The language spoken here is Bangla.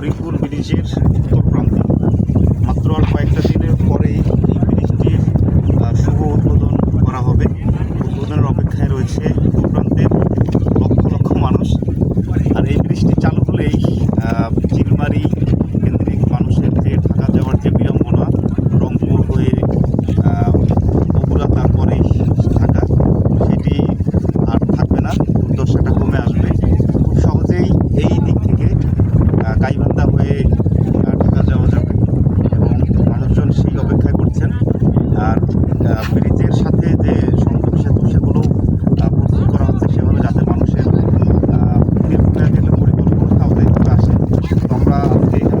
হরিপুর ব্রিজের উত্তর প্রান্ত। মাত্র আর কয়েকটা দিনের পরেই এই ব্রিজটির শুভ উদ্বোধন করা হবে। উদ্বোধনের অপেক্ষায় রয়েছে উত্তর প্রান্তের লক্ষ লক্ষ মানুষ। আর এই ব্রিজটি চালু হলেই চিলমারি ಆಗ್ತಿದೆ